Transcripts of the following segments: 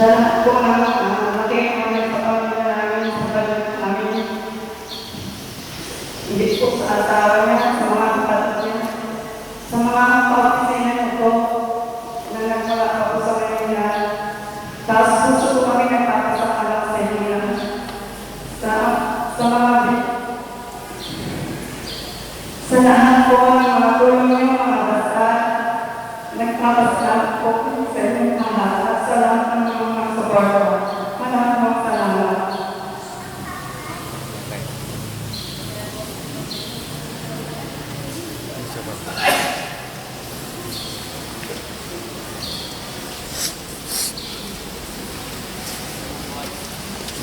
Sa lahat po ng uh, natin namin sa pamilya namin, hindi sa asawa niya, sa mga kapatid niya, sa mga kaopisina ko na nagwala pa po sa kanila. Tapos gusto ko kami mga sa lahat ng mga tulong niyo, mga basta, nagpapasalamat po sa inyong mga lahat, sa lahat ng mga suporta. Maraming mga salamat.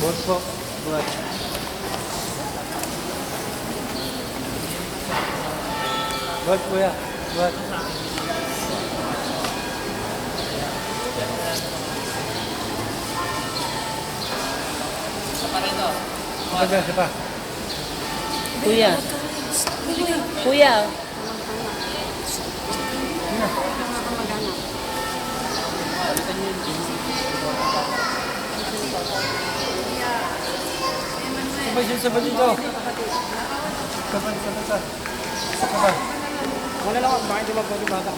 Boss po. Buhat. Buhat kuya. Buhat. Isa isa pa. Kuya. Kuya. Sabay dyan, sabay dito. Sabay, sabay, sabay. Sabay. Wala lang ako, bakit di magbuhat yung bata?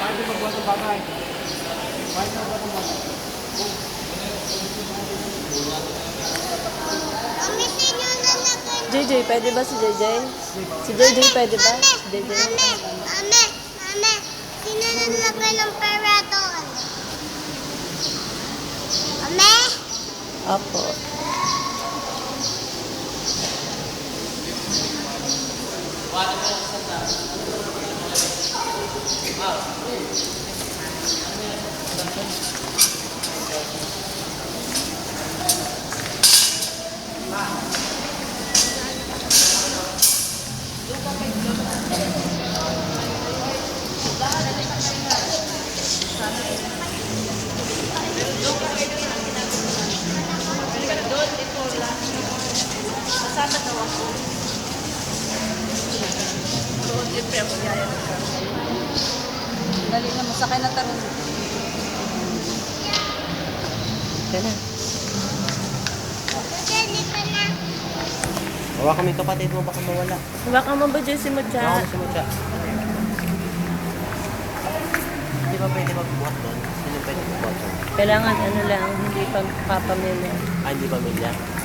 Bakit di magbuhat yung bata eh? Bakit di magbuhat yung bata? JJ, pwede ba si JJ? Si JJ, pwede ba? Si JJ. Ame, ame, sino naglagay ng pera Opo. Wow. Apo. Dali na mo, sakay na tarong. Yan na. Hindi na. Mo yung kapatid mo, baka mawala. Baka mo ba dyan si Mutya? Hawakan mo si Mucha. Hindi ba pwede magbuhat doon? Sino pwede magbuhat doon? Kailangan ano lang, hindi pa papamilya. Ah, hindi pamilya?